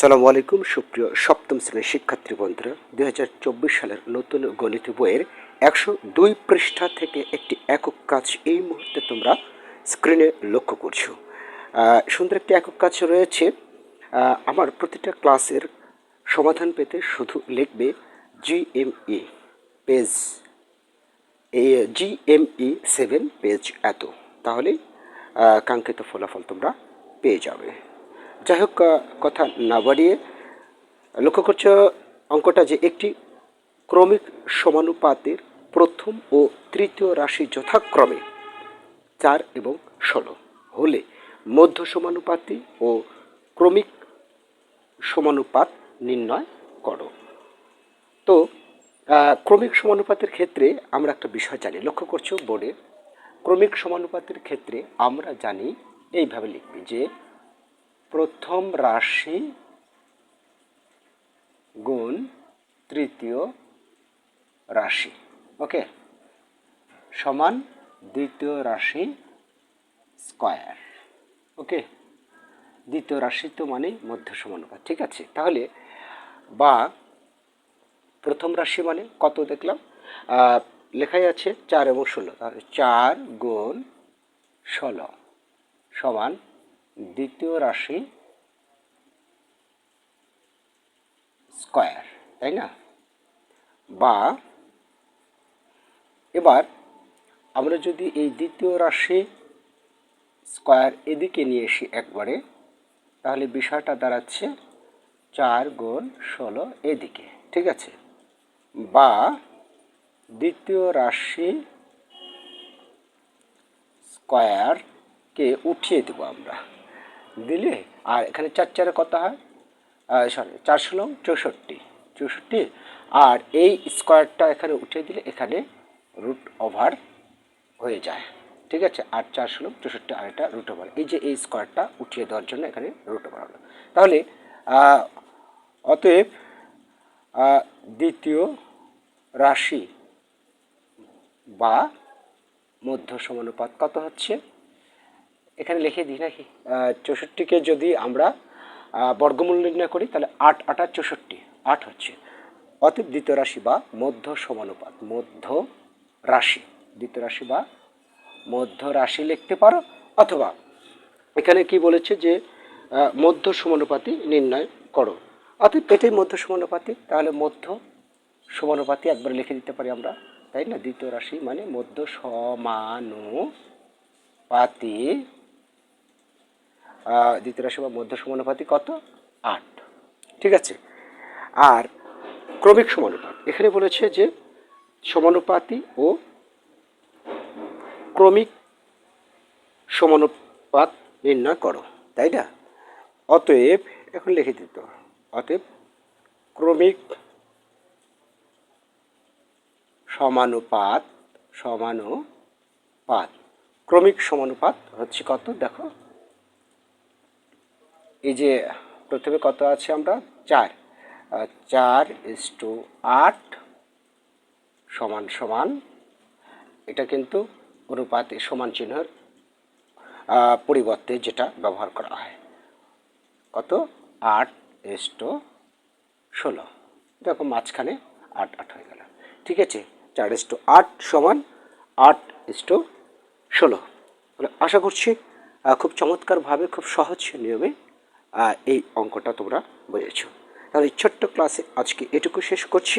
সালামু আলাইকুম, সুপ্রিয় সপ্তম শ্রেণির শিক্ষার্থী বন্ধুরা। দুই সালের নতুন গণিত বইয়ের একশো দুই পৃষ্ঠা থেকে একটি একক কাজ এই মুহূর্তে তোমরা স্ক্রিনে লক্ষ্য করছ। সুন্দর একটি একক কাজ রয়েছে। আমার প্রতিটা ক্লাসের সমাধান পেতে শুধু লিখবে জিএমই পেজ এই জিএমই সেভেন, পেজ এত। তাহলেই কাঙ্ক্ষিত ফলাফল তোমরা পেয়ে যাবে। যাই হোক কথা না বাড়িয়ে লক্ষ্য করছ অঙ্কটা যে একটি ক্রমিক সমানুপাতের প্রথম ও তৃতীয় রাশি যথাক্রমে চার এবং ষোলো। হলে মধ্য সমানুপাতি ও ক্রমিক সমানুপাত নির্ণয় করো। তো ক্রমিক সমানুপাতের ক্ষেত্রে আমরা একটা বিষয় জানি। লক্ষ্য করছ বোর্ডে ক্রমিক সমানুপাতের ক্ষেত্রে আমরা জানি, এইভাবে লিখবি যে প্রথম রাশি গুণ তৃতীয় রাশি, ওকে? সমান দ্বিতীয় রাশি স্কয়ার, ওকে? দ্বিতীয় রাশি তো মানে মধ্য সমানুপাত, ঠিক আছে? তাহলে বা প্রথম রাশি মানে কত দেখলাম? লেখাই আছে চার এবং ষোলো, তাহলে চার গুণ ষোলো সমান দ্বিতীয় রাশি স্কয়ার, তাই না? বা এবার আমরা যদি এই দ্বিতীয় রাশি স্কয়ার এদিকে নিয়ে আসি একবারে, তাহলে বিষয়টা দাঁড়াচ্ছে চার গুণ ষোলো এদিকে, ঠিক আছে? বা দ্বিতীয় রাশি স্কয়ারকে উঠিয়ে দেবো আমরা। দিলে, আর এখানে চার চারে কত হয়? সরি চার ষোলো চৌষট্টি চৌষট্টি। আর এই স্কোয়ারটা এখানে উঠিয়ে দিলে এখানে রুট ওভার হয়ে যায়। ঠিক আছে? আর চার ষোলো চৌষট্টি, আর এটা রুট ওভার এই যে এই স্কোয়ারটা উঠিয়ে দেওয়ার জন্য এখানে রুট ওভার হলো তাহলে অতএব দ্বিতীয় রাশি বা মধ্য সমানুপাত কত হচ্ছে? এখানে লিখে দিই নাকি? চৌষট্টিকে যদি আমরা বর্গমূল নির্ণয় করি, তাহলে আট আটা চৌষট্টি। আট হচ্ছে অতএব দ্বিতীয় রাশি বা মধ্য সমানুপাত, মধ্য রাশি। দ্বিতীয় রাশি বা মধ্য রাশি লিখতে পারো, অথবা এখানে কি বলেছে যে মধ্য সমানুপাতি নির্ণয় করো। অতএব এটাই মধ্য সমানুপাতি, তাহলে মধ্য সমানুপাতি একবার লিখে দিতে পারি আমরা, তাই না? দ্বিতীয় রাশি মানে মধ্য সমানুপাতি। আহ, দ্বিতীয় রাশি বা মধ্য সমানুপাতি কত? আট। ঠিক আছে? আর ক্রমিক সমানুপাত। এখানে বলেছে যে সমানুপাতি ও ক্রমিক সমানুপাত নির্ণয় করো। তাই না? অতএব এখন লিখে দিত অতএব ক্রমিক সমানুপাত সমানুপাত। ক্রমিক সমানুপাত হচ্ছে কত? দেখো এই যে প্রথমে কত আছে আমরা? চার। চার ইস টু আট সমান সমান, এটা কিন্তু অনুপাতে সমান চিহ্নের পরিবর্তে যেটা ব্যবহার করা হয়। কত? আট ইস টু ষোলো। দেখো মাঝখানে আট আট হয়ে গেল। ঠিক আছে, চার ইস টু আট সমান আট ইস টু ষোলো। আশা করছি খুব চমৎকারভাবে, খুব সহজ নিয়মে এই অঙ্কটা তোমরা বুঝেছ। তাহলে ছোট্ট ক্লাসে আজকে এটুকু শেষ করছি।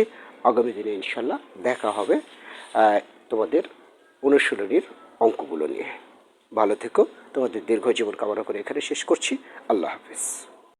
আগামী দিনে ইনশাল্লাহ দেখা হবে তোমাদের অনুশীলনীর অঙ্কগুলো নিয়ে। ভালো থেকো, তোমাদের দীর্ঘ জীবন কামনা করে এখানে শেষ করছি। আল্লাহ হাফিজ।